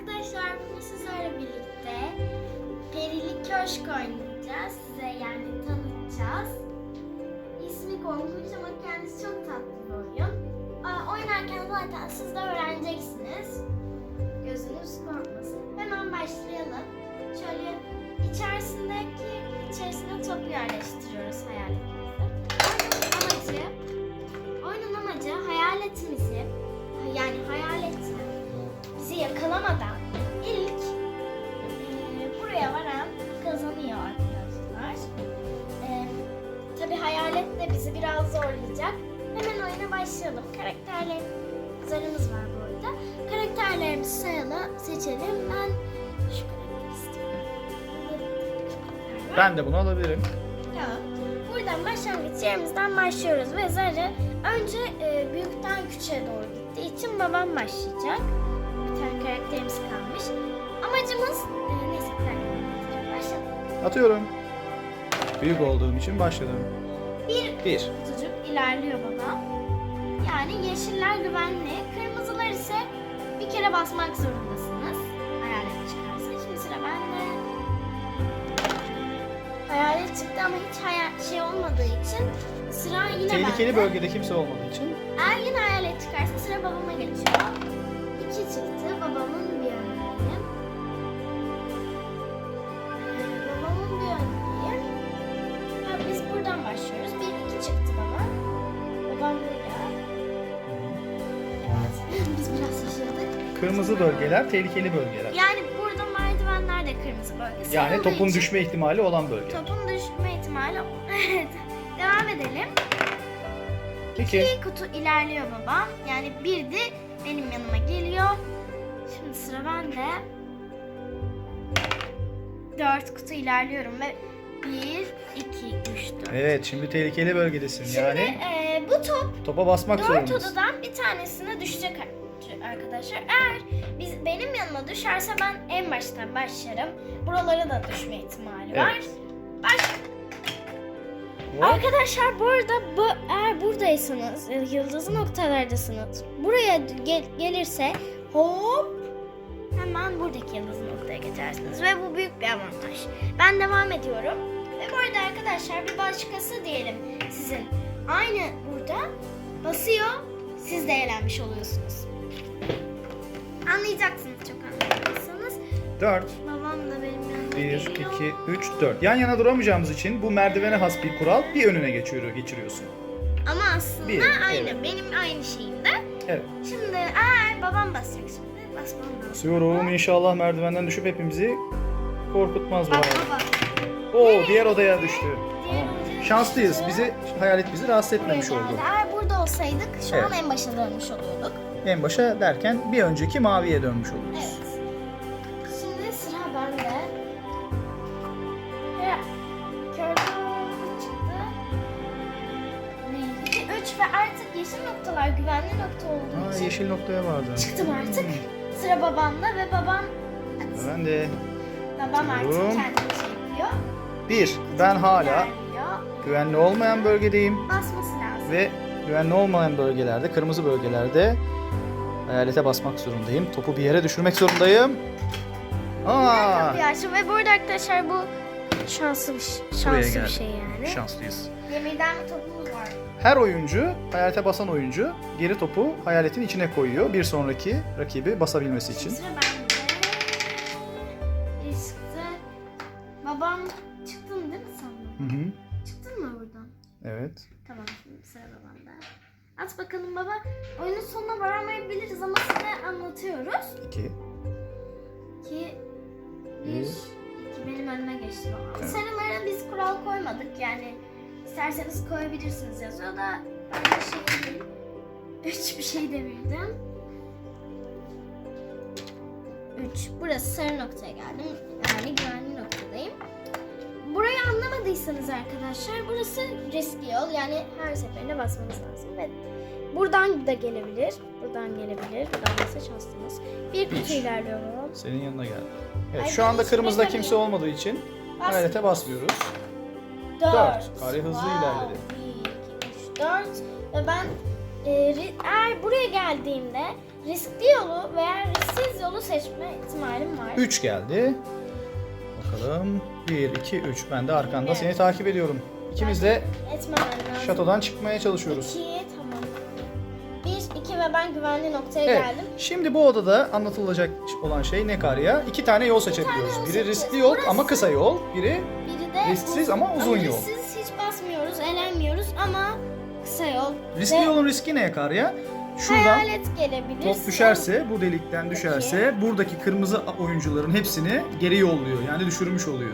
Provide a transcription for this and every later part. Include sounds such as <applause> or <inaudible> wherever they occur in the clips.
arkadaşlar bugün sizlerle birlikte Perili Köşk oynayacağız. Size yani tanıtacağız. İsmi korkunç ama kendisi çok tatlı bir oyun. Oynarken zaten siz de öğreneceksiniz. Gözünüz korkmasın. Hemen başlayalım. Şöyle içerisindeki içerisine topu yerleştiriyoruz hayaletimizde. Oyuna başlayalım. Karakterlerimiz var bu arada. Karakterlerimizi sayalım, seçelim. Ben şu karakteri istiyorum. Ben de bunu alabilirim. Tamam. Buradan başlangıç yerimizden başlıyoruz ve zarı önce e, büyükten küçüğe doğru gittiği için babam başlayacak. Bir tane karakterimiz kalmış. Amacımız e, neyse karakterimiz başlayalım. Atıyorum. Büyük olduğum için başladım. Bir Bir. kutucuk ilerliyor babam. Yani yeşiller güvenli, kırmızılar ise bir kere basmak zorundasınız. Hayalet çıkarsa. Şimdi sıra bende. Hayalet çıktı ama hiç hayal şey olmadığı için sıra yine Tehlikeli bende. bölgede kimse olmadığı için. Eğer yine hayalet çıkarsa sıra babama geçiyor. İki çıktı. Babamın bir. Ee, babamın bir. Ha, biz buradan başlıyoruz. Bir iki çıktı bana. Babam burada. Kırmızı bölgeler tehlikeli bölgeler. Yani burada merdivenler de kırmızı bölgesi. Yani olduğu topun için düşme ihtimali olan bölge. Topun düşme ihtimali. <laughs> Evet. Devam edelim. Peki. İki kutu ilerliyor babam. Yani bir de benim yanıma geliyor. Şimdi sıra bende. Dört kutu ilerliyorum ve bir, iki, üç, dört. Evet şimdi tehlikeli bölgedesin. Şimdi Yani e, bu top topa basmak dört zorundasın. odadan bir tanesine düşecek ar- arkadaşlar. Eğer biz benim yanıma düşerse ben en baştan başlarım. Buralara da düşme ihtimali var. Evet. Baş Hop. Arkadaşlar bu arada bu, eğer buradaysanız yıldızı noktalardasınız buraya gel- gelirse hop hemen buradaki yıldızı noktaya geçersiniz ve bu büyük bir avantaj. Ben devam ediyorum. Ve bu arada arkadaşlar bir başkası diyelim sizin aynı burada basıyor siz de eğlenmiş oluyorsunuz. Anlayacaksınız çok anlayacaksanız. 4, Babam da benim yanıma 1, geliyor. 2, 3, 4. Yan yana duramayacağımız için bu merdivene has bir kural bir önüne geçiyor, geçiriyorsun. Ama aslında Bir, aynı. evet. Benim aynı şeyimde. Evet. Şimdi eğer babam basacak şimdi. Basmam lazım. Basıyorum inşallah merdivenden düşüp hepimizi korkutmaz bu Bak hayalet. baba. Oo diğer odaya düştü. Tamam. Şanslıyız. Bizi hayalet bizi rahatsız etmemiş oldu. Eğer burada olsaydık şu an Evet. en başa dönmüş oluyorduk. En başa derken bir önceki maviye dönmüş oluruz. Evet. Şimdi sıra bende. Ve körlük çıktı. İki, üç ve artık yeşil noktalar güvenli nokta olduğu Aa, için yeşil noktaya vardı. çıktım artık. Hmm. Sıra babamda ve babam Ben de babam artık Çıkıyorum. kendini şey yapıyor. bir. Ben hala güvenli olmayan bölgedeyim basması lazım. ve güvenli olmayan bölgelerde, kırmızı bölgelerde hayalete basmak zorundayım. Topu bir yere düşürmek zorundayım. Aa! Kapıyı açtım ve burada arkadaşlar bu şanslı bir, Buraya şanslı bir şey yani. Şanslıyız. Demirden bir topumuz var. Her oyuncu, hayalete basan oyuncu geri topu hayaletin içine koyuyor. Bir sonraki rakibi basabilmesi için. Şimdi sıra bende. Çıktı. Babam çıktın değil mi sen? Hı hı. Çıktın mı buradan? Evet. Tamam şimdi sıra babamda. At bakalım baba. Oyunun sonuna varamayabiliriz ama size anlatıyoruz. İki. Ki bir, iki benim önüme geçti babam. Evet. Sarılara biz kural koymadık yani isterseniz koyabilirsiniz yazıyor da ben bir şey değil. Üç bir şey devirdim. Üç. Burası sarı noktaya geldim. Yani güvenli noktadayım. Burayı anlamadıysanız arkadaşlar burası riskli yol. Yani her seferinde basmanız lazım. Ve buradan da gelebilir. Buradan gelebilir. Buradan da şanslısınız. Bir kutu Bir. ilerliyor babam. Senin yanına geldi. Evet, Ay, şu anda kırmızıda kimse olmadığı için hayalete basmıyoruz. Dört. Dört. Kare hızlı ilerledi. Bir, iki, üç, dört. Ve ben e, eğer buraya geldiğimde riskli yolu veya risksiz yolu seçme ihtimalim var. 3 geldi. Bakalım. 1, 2, 3. Ben de arkanda Evet. seni takip ediyorum. İkimiz de Etmemem lazım. şatodan çıkmaya çalışıyoruz. 2 tamam. 1, 2 ve ben güvenli noktaya Evet. geldim. Şimdi bu odada anlatılacak olan şey ne Karya? İki tane yol seçebiliyoruz. yol Biri seçeceğiz. riskli yol Burası- ama kısa yol. Biri Biri de Risksiz ama uzun yol. Risksiz hiç basmıyoruz, elenmiyoruz ama kısa yol. riskli Ve yolun riski ne Karya? Şuradan Hayalet gelebilir. top düşerse, bu delikten düşerse buradaki kırmızı oyuncuların hepsini geri yolluyor. Yani düşürmüş oluyor.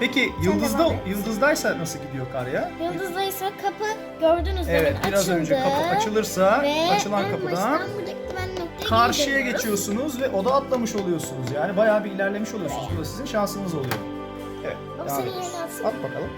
Peki yıldızda devam et. yıldızdaysa nasıl gidiyor Karya? Yıldızda ise kapı gördüğünüz Evet, gibi biraz açıldı. önce kapı açılırsa Ve açılan en kapıdan baştan buradaki güvenli noktaya geri karşıya dönüyoruz. geçiyorsunuz ve oda atlamış oluyorsunuz. Yani bayağı bir ilerlemiş oluyorsunuz. Bu da sizin şansınız oluyor. Evet. Baba devam seni ediyoruz. yerine atsın. At bakalım.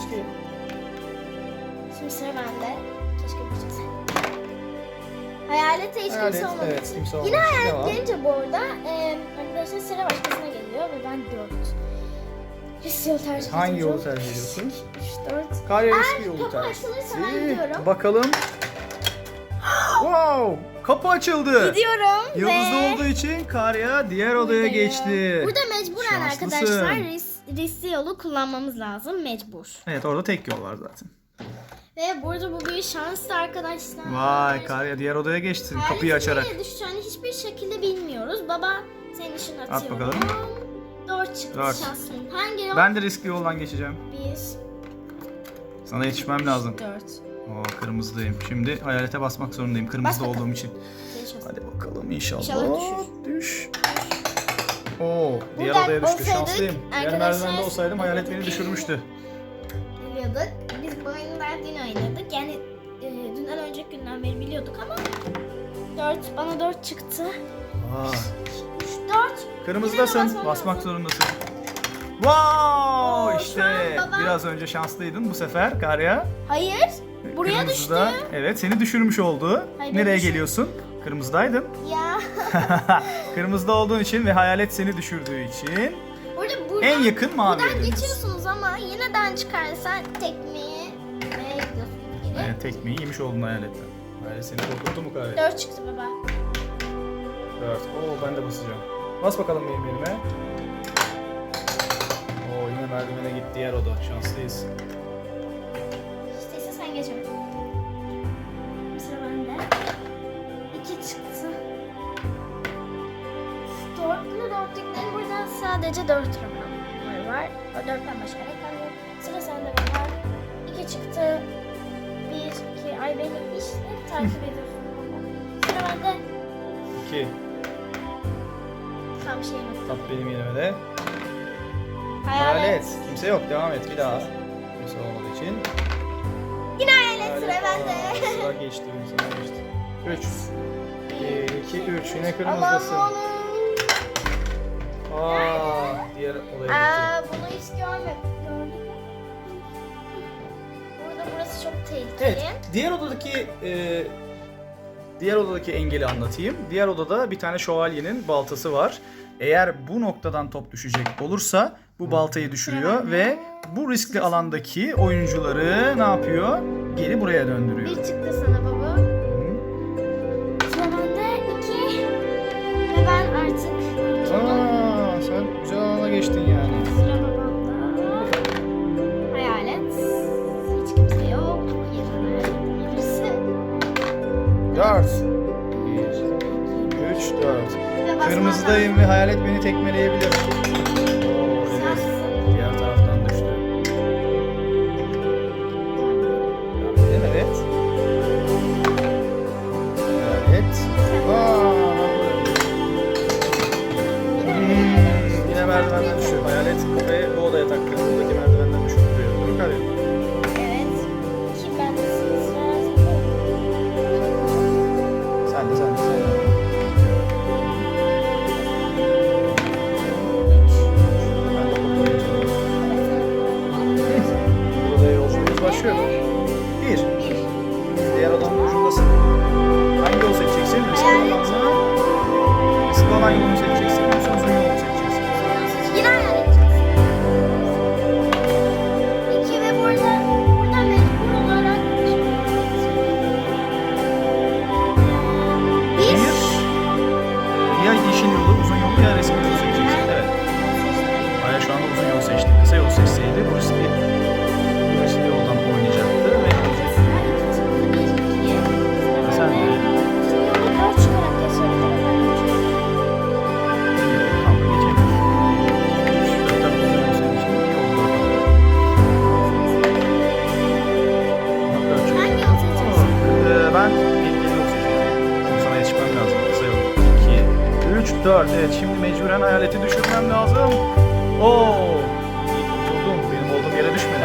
Çizgi. Şimdi sıra bende. Keşke bir şey sen. Hayalete hiç Hayalet, kimse olmadığı evet, için. kimse Yine için hayalet devam. gelince bu arada e, arkadaşlar sıra başkasına geliyor ve ben 4. Risk yolu tercih Hangi yolu tercih ediyorsun? 3, 4. Karya Eğer riskli yolu kapı tercih. açılırsa ben İyi, gidiyorum. Bakalım. wow! Kapı açıldı. Gidiyorum Yıldızlı ve... olduğu için Karya diğer odaya geçti. Burada mecburen Şanslısın. arkadaşlar ris, riskli yolu kullanmamız lazım. Mecbur. Evet orada tek yol var zaten. Ve burada bu bir şanstı arkadaşlar. Vay Karya diğer odaya geçtin Hayaletin kapıyı açarak. nereye düşeceğini hiçbir şekilde bilmiyoruz. Baba senin işini atıyorum. bakalım. 4 çıktı Dört. şansın. Hangi yol? Ben de riskli yoldan geçeceğim. 1, Sana yetişmem lazım. 4. Oo kırmızıdayım. Şimdi hayalete basmak zorundayım kırmızıda Bas olduğum için. Hadi bakalım inşallah. İnşallah Düş. Oo, diğer Buradan odaya düştü. Şanslıyım. Diğer merdivende olsaydım hayalet beni düşürmüştü. Biliyorduk. Günden beri biliyorduk ama 4 bana 4 çıktı. Aa, 3 4 kırmızıdasın. Basmak zorundasın. Wow! Oo, şu işte an baba- biraz önce şanslıydın bu sefer Karya. Hayır. Buraya Kırmızıda, Evet seni düşürmüş oldu. Hayır, Nereye düşür- geliyorsun? Kırmızıdaydın. Ya. <laughs> Kırmızıda olduğun için ve hayalet seni düşürdüğü için Burada buradan, en yakın maviye buradan dönüyorsun. geçiyorsunuz ama yineden çıkarsan tekmeyi geri. Evet, tekmeyi yemiş oldun hayaletten. Hayalet seni korkuttu mu Karya? 4 çıktı baba. Evet. Oo ben de basacağım. Bas bakalım benim elime. Oo yine merdivene gitti diğer oda. Şanslıyız. İşte sen geçeme. Sıra bende. 2 çıktı. Dörtlü dörtlüklerin burada sadece 4 rakamları var. O dörtten başka rakam yok. Sıra sende baba. 2 çıktı. 1, 2, ay beni işte takip ediyorsun. Sıra bende. 2. Tam şey yok. Tap benim yerime de. Hayalet. Hayalet. Kimse yok. Devam et bir daha. Kimse olmadığı için. Yine hayalet sıra Aa, bende. Sıra geçti. Sıra geçti. 3. 2, 3. Yine Aman kırmızıdasın. oğlum. Aa, diğer odaya gitti. Aa, bunu hiç görmedim. Burası çok tehlikeli. Evet, diğer odadaki e, diğer odadaki engeli anlatayım. Diğer odada bir tane şövalyenin baltası var. Eğer bu noktadan top düşecek olursa bu baltayı düşürüyor ve bu riskli alandaki oyuncuları ne yapıyor? Geri buraya döndürüyor. Bir çıktı sana baba. Bende iki. Ve ben artık. Aa, sen güzel alana geçtin yani. 4 1 3 4 Ve basmam Kırmızıdayım ve hayalet beni tekmeleyebilir. Oo, evet. Diğer taraftan düştü. Evet. Evet. Aa, hmm, yine merdivenden düşüyor. Hayalet ve bu odaya taktı. zaskakujące. Zgoła i się 4. Evet şimdi mecburen hayaleti düşürmem lazım. Oo. Kurtuldum. Benim olduğum yere düşmedi.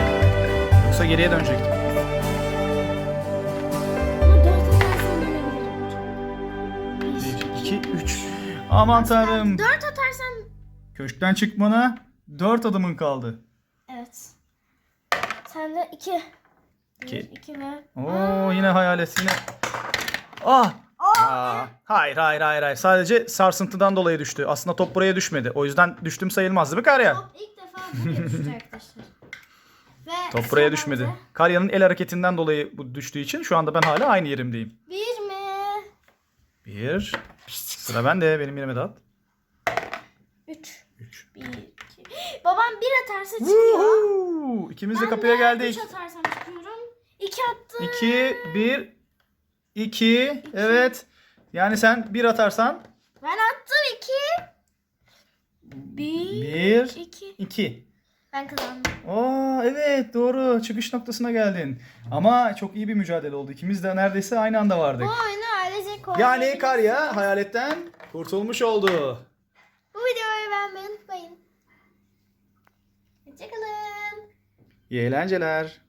Yoksa geriye dönecektim. Ama dört atarsan dönebilirim. 1, 2, 3. Aman tanrım. Dört atarsan... Köşkten çıkmana 4 adımın kaldı. Evet. Sen de iki. İki. Bir, iki ve... Oo yine hayalet yine. Ah! Aa, hayır hayır hayır hayır. Sadece sarsıntıdan dolayı düştü. Aslında top buraya düşmedi. O yüzden düştüm sayılmaz değil mi Karya? Top ilk defa buraya düştü arkadaşlar. Ve Top buraya düşmedi. Karya'nın el hareketinden dolayı bu düştüğü için şu anda ben hala aynı yerimdeyim. Bir mi? Bir. Sıra bende. Benim yerime de at. Üç. Üç. Bir, iki. Babam bir atarsa çıkıyor. Woohoo! İkimiz de kapıya geldik. Üç atarsam çıkıyorum. İki attım. İki, bir, iki. Evet. Yani sen bir atarsan Ben attım iki. Bir. bir, iki. iki. Ben kazandım. Aa evet doğru. Çıkış noktasına geldin. Ama çok iyi bir mücadele oldu. İkimiz de neredeyse aynı anda vardık. Bu oyunu ailecek Yani oynayabilirsiniz. Karya hayaletten kurtulmuş oldu. Bu videoyu beğenmeyi unutmayın. Hoşçakalın. İyi eğlenceler.